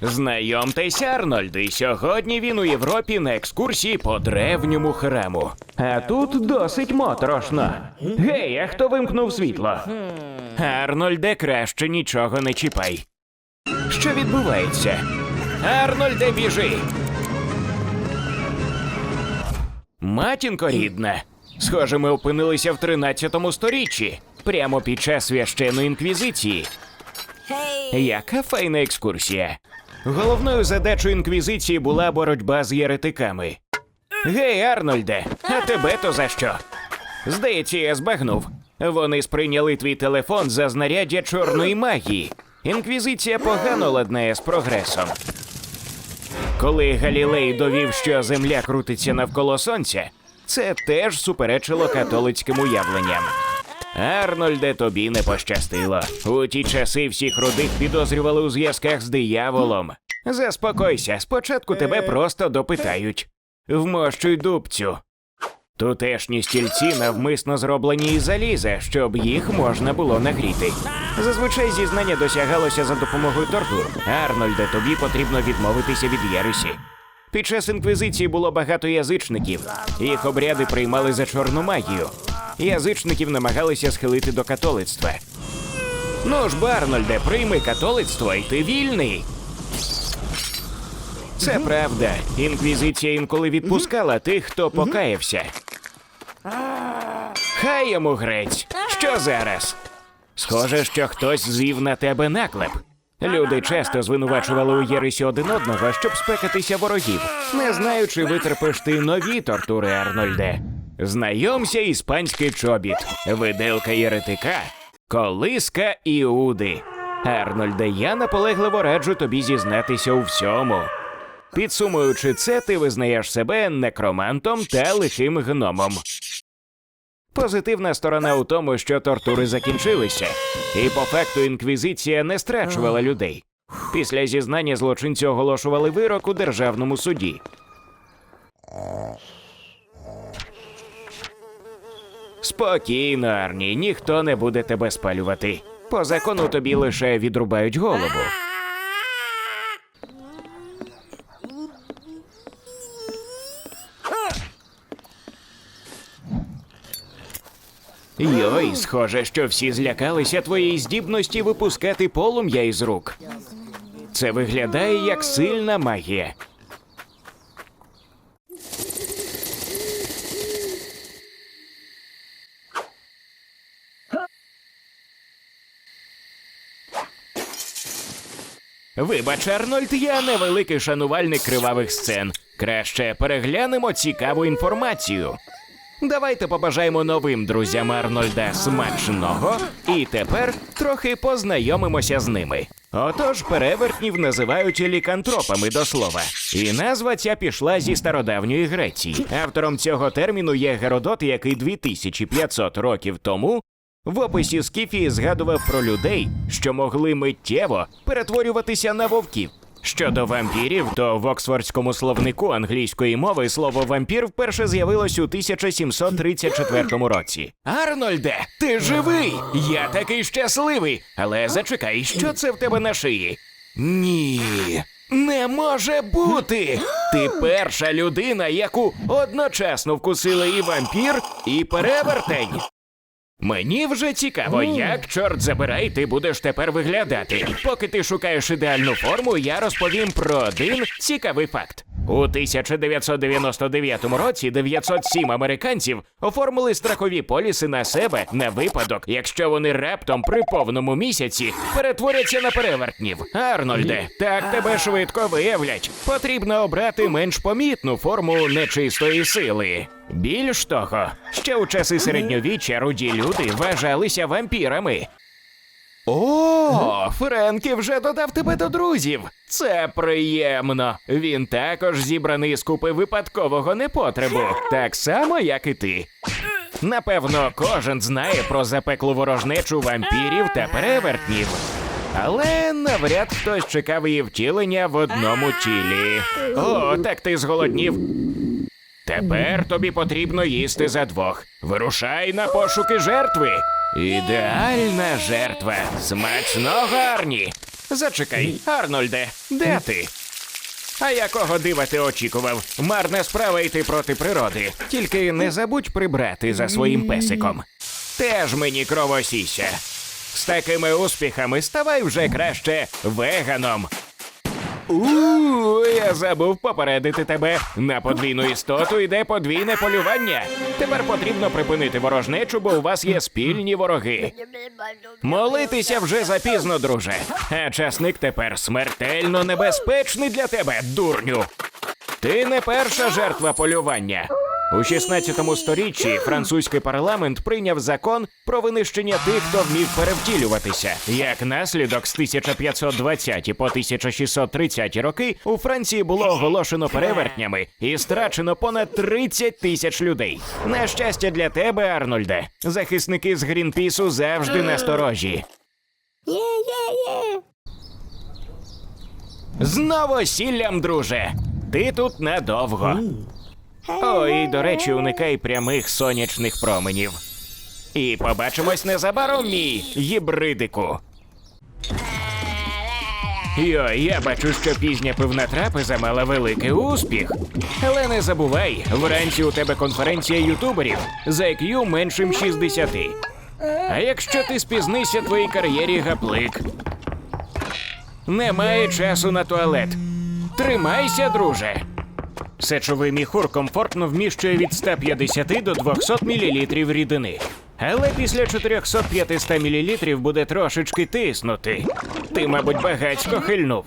Знайомтесь, Арнольд, і сьогодні він у Європі на екскурсії по древньому храму. А тут досить моторошно. Гей, а хто вимкнув світло? Арнольде, краще нічого не чіпай. Що відбувається? Арнольде, біжи! Матінко рідна. Схоже, ми опинилися в 13 сторіччі, прямо під час священної інквізиції. Яка файна екскурсія. Головною задачою інквізиції була боротьба з єретиками. Гей, Арнольде, а тебе то за що? Здається, я збагнув. Вони сприйняли твій телефон за знаряддя чорної магії. Інквізиція погано ладнає з прогресом. Коли Галілей довів, що Земля крутиться навколо сонця, це теж суперечило католицьким уявленням. Арнольде, тобі не пощастило. У ті часи всіх рудих підозрювали у зв'язках з дияволом. Заспокойся, спочатку тебе просто допитають. Вмощуй дубцю. Тутешні стільці навмисно зроблені із заліза, щоб їх можна було нагріти. Зазвичай зізнання досягалося за допомогою тортур. Арнольде, тобі потрібно відмовитися від єресі. Під час інквізиції було багато язичників. Їх обряди приймали за чорну магію. Язичників намагалися схилити до католицтва. Ну ж, Барнольде, прийми католицтво, і ти вільний. Це правда. Інквізиція інколи відпускала тих, хто покаявся. Хай йому грець. Що зараз? Схоже, що хтось звів на тебе наклеп. Люди часто звинувачували у єресі один одного, щоб спекатися ворогів, не знаючи, витерпиш ти нові тортури, Арнольде. Знайомся, іспанський чобіт, виделка єретика, колиска Іуди. Арнольде, я наполегливо раджу тобі зізнатися у всьому. Підсумуючи це, ти визнаєш себе некромантом та лихим гномом. Позитивна сторона у тому, що тортури закінчилися, і по факту інквізиція не страчувала людей. Після зізнання злочинці оголошували вирок у державному суді. Спокійно, Арні, ніхто не буде тебе спалювати. По закону тобі лише відрубають голову. Йой, схоже, що всі злякалися твоєї здібності випускати полум'я із рук. Це виглядає як сильна магія. Вибач, Арнольд, я невеликий шанувальник кривавих сцен. Краще переглянемо цікаву інформацію. Давайте побажаємо новим друзям Арнольда смачного і тепер трохи познайомимося з ними. Отож, перевертнів називають лікантропами до слова. І назва ця пішла зі стародавньої Греції. Автором цього терміну є Геродот, який 2500 років тому в описі Скіфії згадував про людей, що могли миттєво перетворюватися на вовків. Щодо вампірів, то в Оксфордському словнику англійської мови слово вампір вперше з'явилось у 1734 році. Арнольде, ти живий! Я такий щасливий! Але зачекай, що це в тебе на шиї? Ні. Не може бути! Ти перша людина, яку одночасно вкусили і вампір, і перевертень. Мені вже цікаво, як чорт забирай, ти будеш тепер виглядати. Поки ти шукаєш ідеальну форму, я розповім про один цікавий факт. У 1999 році 907 американців оформили страхові поліси на себе на випадок, якщо вони раптом при повному місяці перетворяться на перевертнів. Арнольде, так тебе швидко виявлять. Потрібно обрати менш помітну форму нечистої сили. Більш того, ще у часи середньовіччя руді люди вважалися вампірами. О, Френкі вже додав тебе до друзів. Це приємно. Він також зібраний з купи випадкового непотребу, так само, як і ти. Напевно, кожен знає про запеклу ворожнечу вампірів та перевертнів. Але навряд хтось чекав її втілення в одному тілі. О, так ти зголоднів. Тепер тобі потрібно їсти за двох. Вирушай на пошуки жертви. Ідеальна жертва. Смачного Арні. Зачекай, Арнольде, де ти? А якого дива ти очікував? Марна справа йти проти природи. Тільки не забудь прибрати за своїм песиком. Теж мені кровосіся. З такими успіхами ставай вже краще веганом. Я забув попередити тебе. На подвійну істоту йде подвійне полювання. Тепер потрібно припинити ворожнечу, бо у вас є спільні вороги. Молитися вже запізно, друже. А часник тепер смертельно небезпечний для тебе, дурню. Ти не перша жертва полювання. У 16 сторіччі французький парламент прийняв закон про винищення тих, хто вмів перевтілюватися. Як наслідок, з 1520 по 1630 роки у Франції було оголошено перевертнями і страчено понад 30 тисяч людей. На щастя для тебе, Арнольде, захисники з Грінпісу завжди насторожі. З новосіллям, друже. Ти тут надовго. О, і до речі, уникай прямих сонячних променів. І побачимось незабаром, мій гібридику. Йой, я бачу, що пізня пивна трапеза мала великий успіх. Але не забувай, вранці у тебе конференція ютуберів за IQ меншим 60. А якщо ти спізнися твоїй кар'єрі гаплик. Немає часу на туалет. Тримайся, друже. Сечовий міхур комфортно вміщує від 150 до 200 мл рідини. Але після 400-500 мл буде трошечки тиснути. Ти, мабуть, багацько хильнув.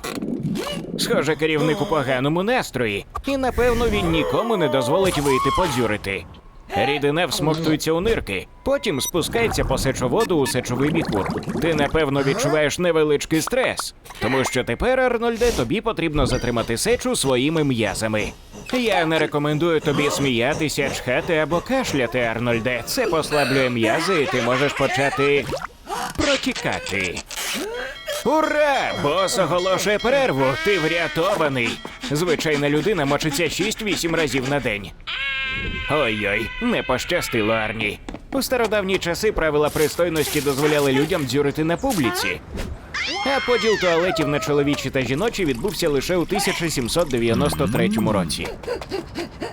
Схоже, керівник у поганому настрої, і напевно він нікому не дозволить вийти подзюрити. Рідина всмоктується у нирки, потім спускається по сечоводу у сечовий міхур. Ти напевно відчуваєш невеличкий стрес, тому що тепер, Арнольде, тобі потрібно затримати сечу своїми м'язами. Я не рекомендую тобі сміятися, чхати або кашляти, Арнольде. Це послаблює м'язи, і ти можеш почати протікати. Ура! Бос оголошує перерву. Ти врятований. Звичайна людина мочиться 6-8 разів на день. Ой-ой, не пощастило Арні. У стародавні часи правила пристойності дозволяли людям дзюрити на публіці. А поділ туалетів на чоловічі та жіночі відбувся лише у 1793 році.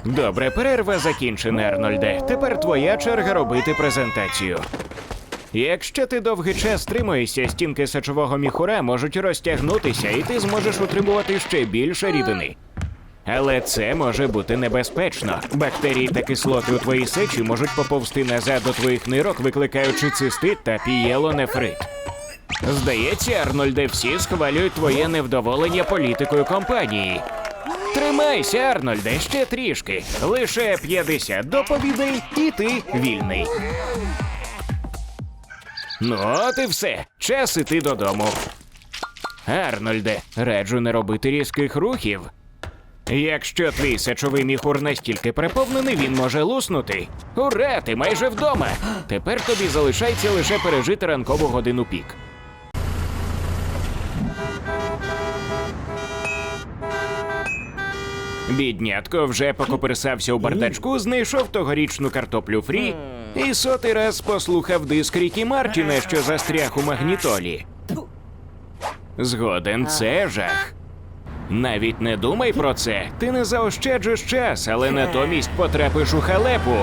Добре, перерва закінчена, Арнольде. Тепер твоя черга робити презентацію. Якщо ти довгий час стримуєшся, стінки сечового міхура можуть розтягнутися, і ти зможеш утримувати ще більше рідини. Але це може бути небезпечно. Бактерії та кислоти у твоїй сечі можуть поповзти назад до твоїх нирок, викликаючи цистит та пієлонефрит. Здається, Арнольде, всі схвалюють твоє невдоволення політикою компанії. Тримайся, Арнольде, ще трішки. Лише 50 доповідей, і ти вільний. Ну, от і все. Час іти додому. Арнольде, раджу не робити різких рухів. Якщо твій сечовий міхур настільки переповнений, він може луснути. Ура, ти майже вдома. Тепер тобі залишається лише пережити ранкову годину пік. Біднятко вже покоперсався у бардачку, знайшов тогорічну картоплю фрі і сотий раз послухав диск Рікі Мартіна, що застряг у магнітолі. Згоден, це жах. Навіть не думай про це. Ти не заощаджиш час, але натомість потрапиш у халепу.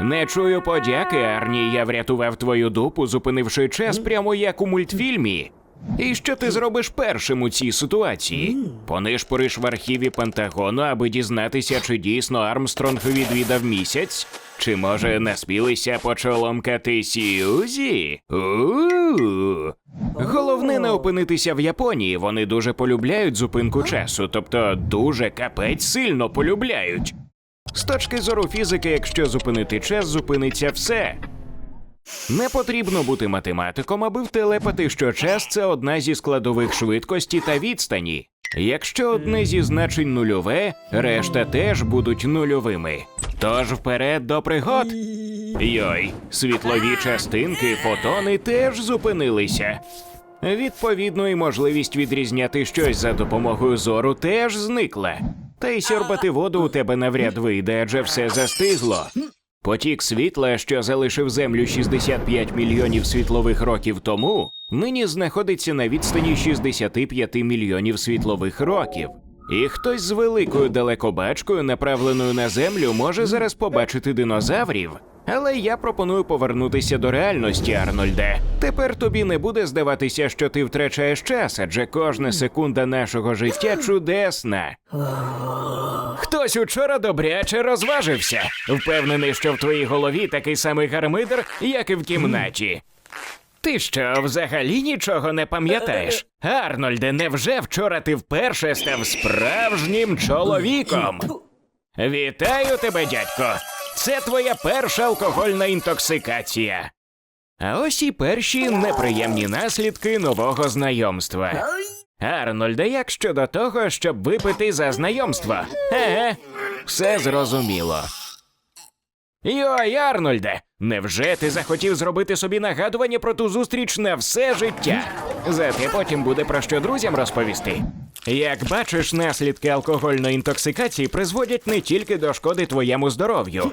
Не чую подяки, Арні. Я врятував твою дупу, зупинивши час прямо як у мультфільмі. І що ти зробиш першим у цій ситуації? Понишпориш в архіві Пентагону, аби дізнатися, чи дійсно Армстронг відвідав місяць? Чи може наспілися почоломкати Сьюзі? У-у-у. Головне не опинитися в Японії. Вони дуже полюбляють зупинку часу, тобто дуже капець сильно полюбляють. З точки зору фізики, якщо зупинити час, зупиниться все. Не потрібно бути математиком, аби втелепати, що час це одна зі складових швидкості та відстані. Якщо одне зі значень нульове, решта теж будуть нульовими. Тож вперед до пригод. Йой, світлові частинки, фотони теж зупинилися. Відповідно, і можливість відрізняти щось за допомогою зору теж зникла. Та й сьорбати воду у тебе навряд вийде, адже все застигло. Потік світла, що залишив Землю 65 мільйонів світлових років тому, нині знаходиться на відстані 65 мільйонів світлових років. І хтось з великою далекобачкою, направленою на землю, може зараз побачити динозаврів. Але я пропоную повернутися до реальності, Арнольде. Тепер тобі не буде здаватися, що ти втрачаєш час, адже кожна секунда нашого життя чудесна. Хтось учора добряче розважився. Впевнений, що в твоїй голові такий самий гармидер, як і в кімнаті. Ти що, взагалі нічого не пам'ятаєш? Арнольде, невже вчора ти вперше став справжнім чоловіком? Вітаю тебе, дядько! Це твоя перша алкогольна інтоксикація. А ось і перші неприємні наслідки нового знайомства. Арнольде, як щодо того, щоб випити за знайомство? Еге, все зрозуміло. Йой, Арнольде, невже ти захотів зробити собі нагадування про ту зустріч на все життя? Зате потім буде про що друзям розповісти. Як бачиш, наслідки алкогольної інтоксикації призводять не тільки до шкоди твоєму здоров'ю,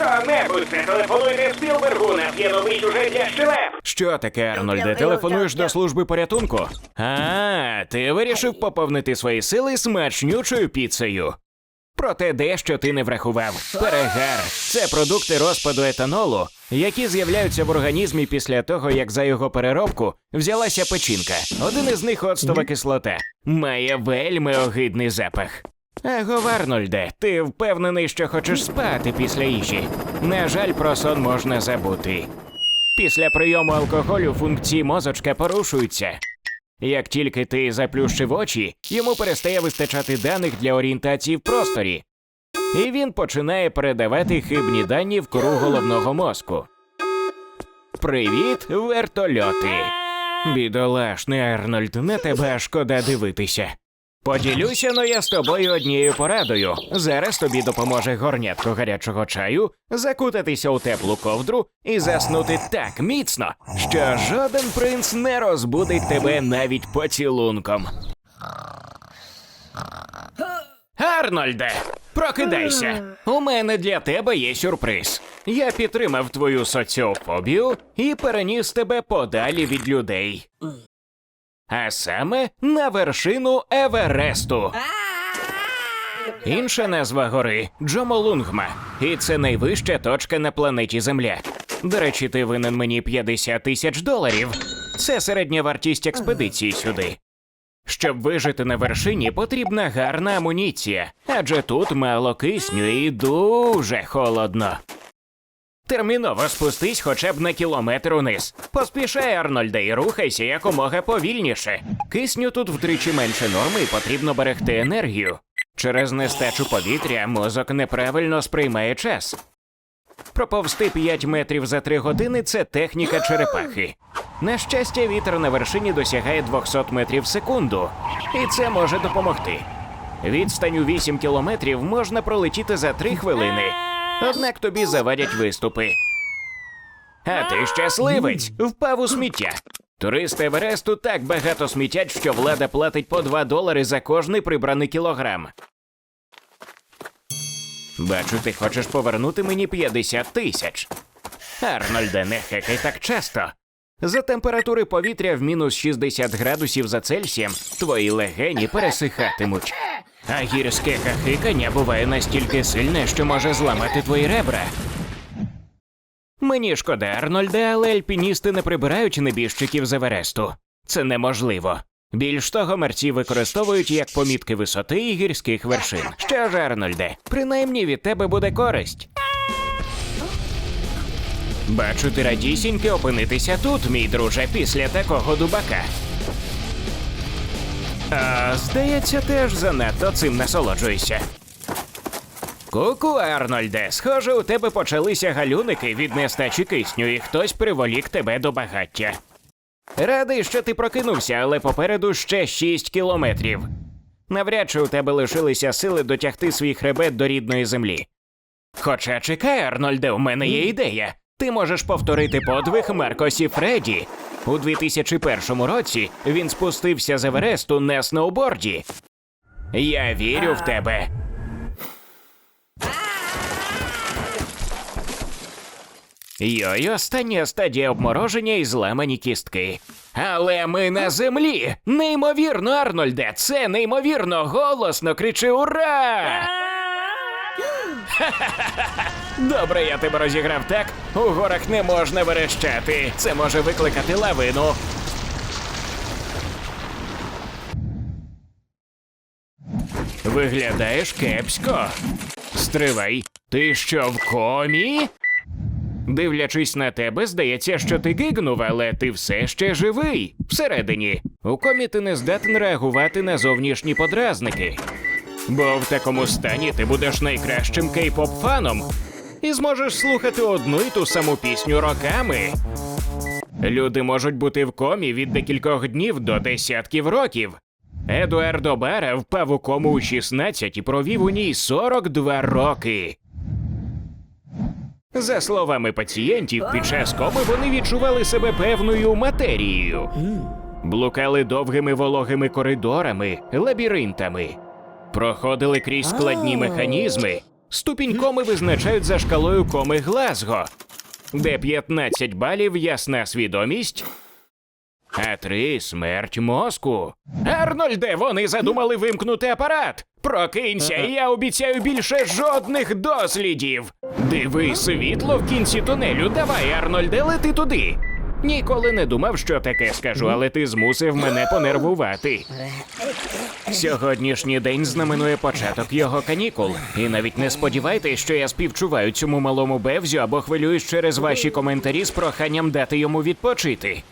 Хто-небудь зателефонуйте Спілбергу, у нас є новий сюжет для щелеп. Що таке, Арнольде? Телефонуєш до служби порятунку? А, ти вирішив поповнити свої сили смачнючою піцею. Проте дещо ти не врахував. Перегар це продукти розпаду етанолу, які з'являються в організмі після того, як за його переробку взялася печінка. Один із них оцтова кислота. Має вельми огидний запах. Его, Арнольде, ти впевнений, що хочеш спати після їжі. На жаль, про сон можна забути. Після прийому алкоголю функції мозочка порушуються. Як тільки ти заплющив очі, йому перестає вистачати даних для орієнтації в просторі, і він починає передавати хибні дані в кору головного мозку. Привіт, вертольоти! Бідолашний Арнольд, на тебе шкода дивитися. Поділюся но я з тобою однією порадою. Зараз тобі допоможе горнятко гарячого чаю, закутатися у теплу ковдру і заснути так міцно, що жоден принц не розбудить тебе навіть поцілунком. Арнольде, прокидайся. У мене для тебе є сюрприз. Я підтримав твою соціофобію і переніс тебе подалі від людей. А саме на вершину Евересту. Інша назва гори Джомолунгма, і це найвища точка на планеті Земля. До речі, ти винен мені 50 тисяч доларів. Це середня вартість експедиції сюди. Щоб вижити на вершині, потрібна гарна амуніція, адже тут мало кисню і дуже холодно. Терміново спустись хоча б на кілометр униз. Поспішай, Арнольде, і рухайся якомога повільніше. Кисню тут втричі менше норми і потрібно берегти енергію. Через нестачу повітря мозок неправильно сприймає час. Проповсти 5 метрів за 3 години це техніка черепахи. На щастя, вітер на вершині досягає 200 метрів в секунду, і це може допомогти. Відстань у 8 кілометрів можна пролетіти за 3 хвилини. Однак тобі завадять виступи. А ти щасливець, впав у сміття. Туристи Евересту так багато смітять, що влада платить по 2 долари за кожний прибраний кілограм. Бачу, ти хочеш повернути мені 50 тисяч. Арнольде, не хекай так часто. За температури повітря в мінус 60 градусів за Цельсієм твої легені пересихатимуть. А гірське хахикання буває настільки сильне, що може зламати твої ребра. Мені шкода, Арнольде, але альпіністи не прибирають небіжчиків з Евересту. Це неможливо. Більш того, мерці використовують як помітки висоти і гірських вершин. Що ж, Арнольде, принаймні від тебе буде користь. Бачу, ти радісіньки опинитися тут, мій друже, після такого дубака. А, здається, теж занадто цим насолоджуєшся. Ку-ку, Арнольде, схоже, у тебе почалися галюники від нестачі кисню, і хтось приволік тебе до багаття. Радий, що ти прокинувся, але попереду ще 6 кілометрів. Навряд чи у тебе лишилися сили дотягти свій хребет до рідної землі. Хоча чекай, Арнольде, у мене є ідея. Ти можеш повторити подвиг Маркосі Фредді. У 2001 році він спустився з Евересту на сноуборді. Я вірю в тебе. Йой, остання стадія обмороження і зламані кістки. Але ми на землі! Неймовірно, Арнольде! Це неймовірно! Голосно кричи Ура! Добре, я тебе розіграв так. У горах не можна верещати. Це може викликати лавину. Виглядаєш кепсько. Стривай, ти що в комі? Дивлячись на тебе, здається, що ти гигнув, але ти все ще живий. Всередині. У комі ти не здатен реагувати на зовнішні подразники. Бо в такому стані ти будеш найкращим кей-поп фаном і зможеш слухати одну і ту саму пісню роками. Люди можуть бути в комі від декількох днів до десятків років. Едуардо Бара впав у кому у 16 і провів у ній 42 роки. За словами пацієнтів, під час коми вони відчували себе певною матерією. Блукали довгими вологими коридорами, лабіринтами, проходили крізь складні механізми. Ступінь коми визначають за шкалою коми Глазго, де 15 балів ясна свідомість, а три смерть мозку. Арнольде, вони задумали вимкнути апарат. Прокинься, і я обіцяю більше жодних дослідів. Диви світло в кінці тунелю. Давай, Арнольде, лети туди. Ніколи не думав, що таке скажу, але ти змусив мене понервувати. Сьогоднішній день знаменує початок його канікул. І навіть не сподівайтесь, що я співчуваю цьому малому бевзю або хвилююсь через ваші коментарі з проханням дати йому відпочити.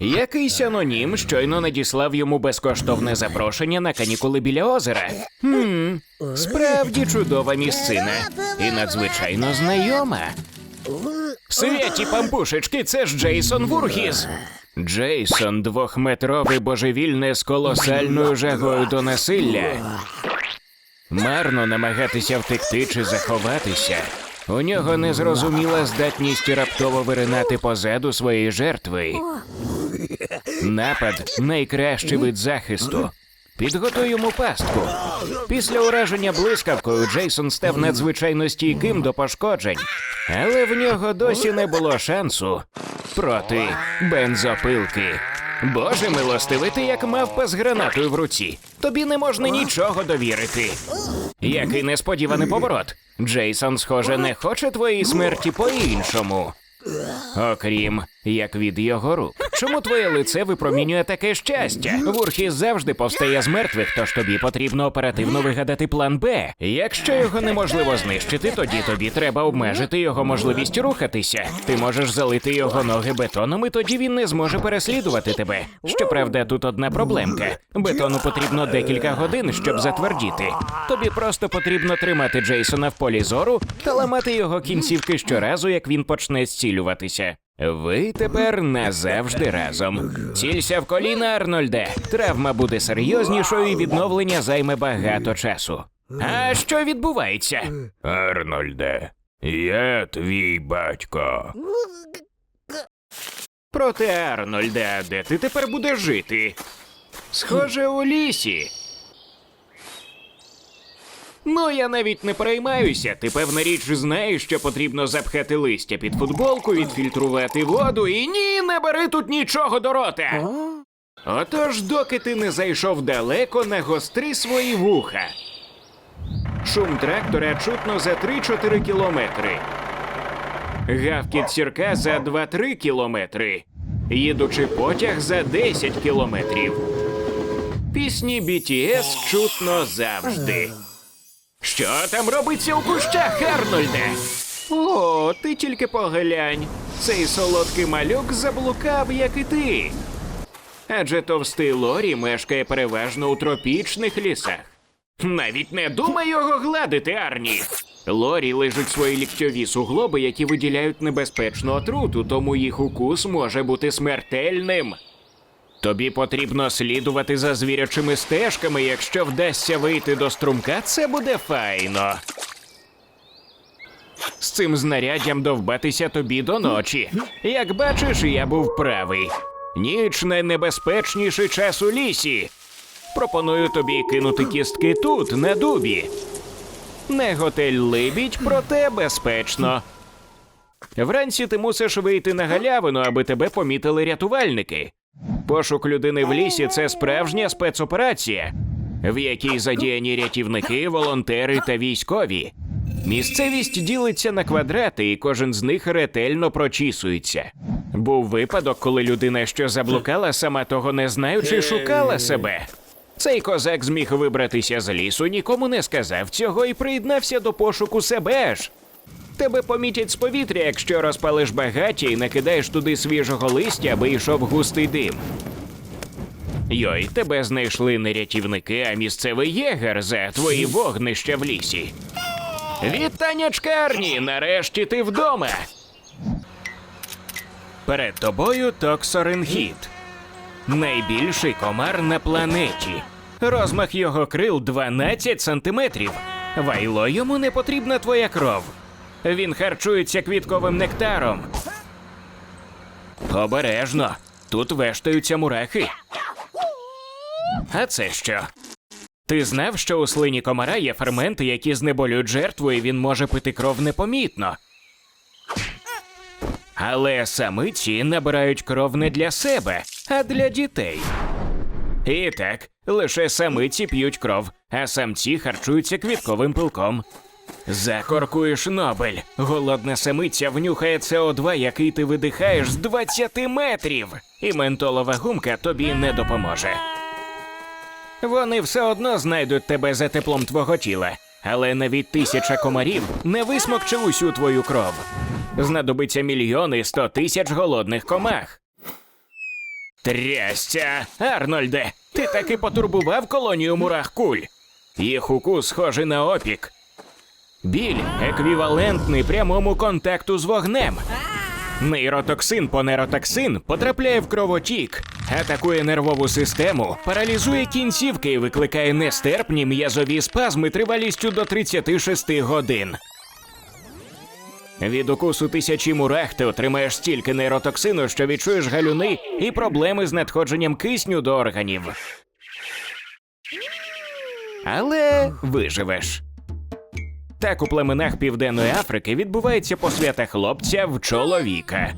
Якийсь анонім щойно надіслав йому безкоштовне запрошення на канікули біля озера. Хм, справді чудова місцина і надзвичайно знайома. Святі пампушечки, це ж Джейсон Вургіз. Джейсон двохметровий божевільне з колосальною жагою до насилля. Марно намагатися втекти чи заховатися. У нього незрозуміла здатність раптово виринати позаду своєї жертви. Напад найкращий вид захисту. Підготуй йому пастку. Після ураження блискавкою Джейсон став надзвичайно стійким до пошкоджень, але в нього досі не було шансу проти бензопилки. Боже милостивий, ти як мавпа з гранатою в руці. Тобі не можна нічого довірити. Який несподіваний поворот. Джейсон, схоже, не хоче твоєї смерті по-іншому. Окрім як від його рук. Чому твоє лице випромінює таке щастя? Вурхіс завжди повстає з мертвих, тож тобі потрібно оперативно вигадати план Б. Якщо його неможливо знищити, тоді тобі треба обмежити його можливість рухатися. Ти можеш залити його ноги бетоном, і тоді він не зможе переслідувати тебе. Щоправда, тут одна проблемка. Бетону потрібно декілька годин, щоб затвердіти. Тобі просто потрібно тримати Джейсона в полі зору та ламати його кінцівки щоразу, як він почне зцілюватися. Ви тепер назавжди разом. Цілься в коліна, Арнольде. Травма буде серйознішою і відновлення займе багато часу. А що відбувається? Арнольде, я твій батько. Проте, Арнольде, де ти тепер будеш жити? Схоже, у лісі. Ну, я навіть не переймаюся. Ти певна річ знаєш, що потрібно запхати листя під футболку, відфільтрувати воду і ні, не бери тут нічого до рота. Отож, доки ти не зайшов далеко, нагостри свої вуха. Шум трактора чутно за 3-4 кілометри. Гавкіт сірка за 2-3 кілометри. Їдучи потяг за 10 кілометрів. Пісні BTS чутно завжди. Що там робиться у кущах, Арнольде? О, ти тільки поглянь. Цей солодкий малюк заблукав, як і ти. Адже товстий Лорі мешкає переважно у тропічних лісах. Навіть не думай його гладити, Арні. Лорі лежать свої ліктьові суглоби, які виділяють небезпечну отруту, тому їх укус може бути смертельним. Тобі потрібно слідувати за звірячими стежками. Якщо вдасться вийти до струмка, це буде файно. З цим знаряддям довбатися тобі до ночі. Як бачиш, я був правий. Ніч найнебезпечніший час у лісі. Пропоную тобі кинути кістки тут, на дубі. Не готель либідь, проте безпечно. Вранці ти мусиш вийти на галявину, аби тебе помітили рятувальники. Пошук людини в лісі це справжня спецоперація, в якій задіяні рятівники, волонтери та військові. Місцевість ділиться на квадрати, і кожен з них ретельно прочісується. Був випадок, коли людина, що заблукала, сама того не знаючи, шукала себе. Цей козак зміг вибратися з лісу, нікому не сказав цього і приєднався до пошуку себе ж. Тебе помітять з повітря, якщо розпалиш багаття і накидаєш туди свіжого листя, аби йшов густий дим. Йой, тебе знайшли не рятівники, а місцевий єгер за твої вогнища в лісі. Вітаннячка, Арні, нарешті ти вдома. Перед тобою токсоренхіт. Найбільший комар на планеті. Розмах його крил 12 сантиметрів. Вайло йому не потрібна твоя кров. Він харчується квітковим нектаром. Обережно. Тут вештаються мурахи. А це що? Ти знав, що у слині комара є ферменти, які знеболюють жертву, і він може пити кров непомітно. Але самиці набирають кров не для себе, а для дітей. І так, лише самиці п'ють кров, а самці харчуються квітковим пилком. Закоркуєш Нобель. Голодна самиця внюхає СО2, який ти видихаєш з 20 метрів, і ментолова гумка тобі не допоможе. Вони все одно знайдуть тебе за теплом твого тіла, але навіть тисяча комарів не висмокче усю твою кров. Знадобиться мільйони сто тисяч голодних комах. Трясця, Арнольде, ти таки потурбував колонію мурах куль. Їх укус схожий на опік. Біль еквівалентний прямому контакту з вогнем. Нейротоксин по нейротоксин потрапляє в кровотік, атакує нервову систему, паралізує кінцівки і викликає нестерпні м'язові спазми тривалістю до 36 годин. Від укусу тисячі мурах ти отримаєш стільки нейротоксину, що відчуєш галюни і проблеми з надходженням кисню до органів. Але виживеш. Так у племенах Південної Африки відбувається посвята хлопця в чоловіка.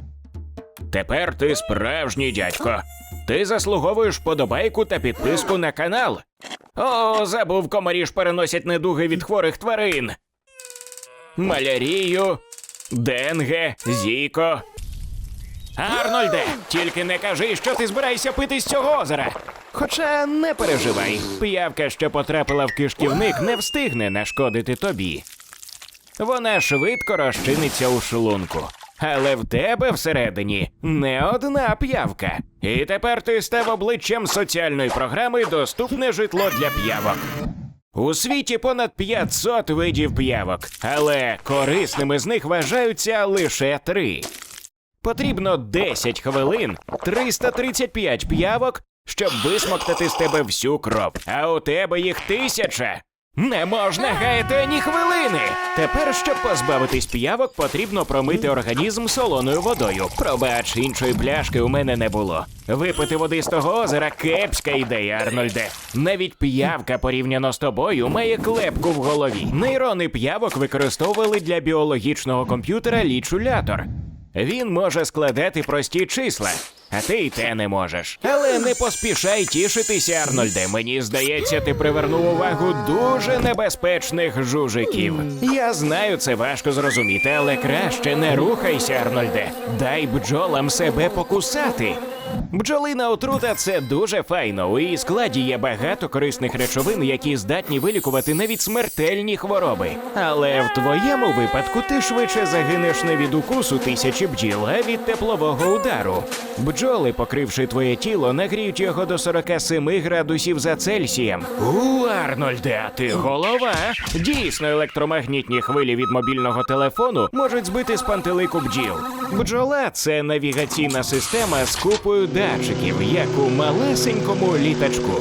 Тепер ти справжній дядько. Ти заслуговуєш подобайку та підписку на канал. О, забув, комарі ж переносять недуги від хворих тварин. Малярію, денге, зіко. Арнольде, тільки не кажи, що ти збираєшся пити з цього озера. Хоча не переживай, п'явка, що потрапила в кишківник, не встигне нашкодити тобі. Вона швидко розчиниться у шлунку. Але в тебе всередині не одна п'явка. І тепер ти став обличчям соціальної програми Доступне житло для п'явок. У світі понад 500 видів п'явок, але корисними з них вважаються лише три. Потрібно 10 хвилин, 335 п'явок, щоб висмоктати з тебе всю кров. А у тебе їх тисяча. Не можна гаяти ані хвилини. Тепер, щоб позбавитись п'явок, потрібно промити організм солоною водою. Пробач, іншої пляшки у мене не було. Випити води з того озера кепська ідея, Арнольде. Навіть п'явка порівняно з тобою має клепку в голові. Нейрони п'явок використовували для біологічного комп'ютера лічулятор. Він може складати прості числа, а ти й те не можеш. Але не поспішай тішитися, Арнольде. Мені здається, ти привернув увагу дуже небезпечних жужиків. Я знаю, це важко зрозуміти, але краще не рухайся, Арнольде. Дай бджолам себе покусати. Бджолина отрута це дуже файно. У її складі є багато корисних речовин, які здатні вилікувати навіть смертельні хвороби. Але в твоєму випадку ти швидше загинеш не від укусу тисячі бджіл, а від теплового удару. Бджоли, покривши твоє тіло, нагріють його до 47 градусів за Цельсієм. У, Арнольде, а ти голова. Дійсно, електромагнітні хвилі від мобільного телефону можуть збити з пантелику бджіл. Бджола це навігаційна система з купою датчиків, як у малесенькому літачку.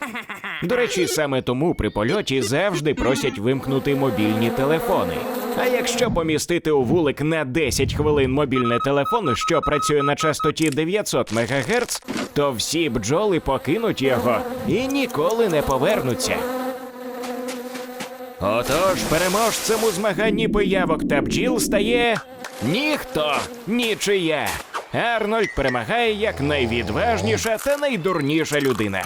До речі, саме тому при польоті завжди просять вимкнути мобільні телефони. А якщо помістити у вулик на 10 хвилин мобільний телефон, що працює на частоті 900 МГц, то всі бджоли покинуть його і ніколи не повернуться. Отож, переможцем у змаганні появок та бджіл стає ніхто, нічия. Арнольд перемагає як найвідважніша та найдурніша людина.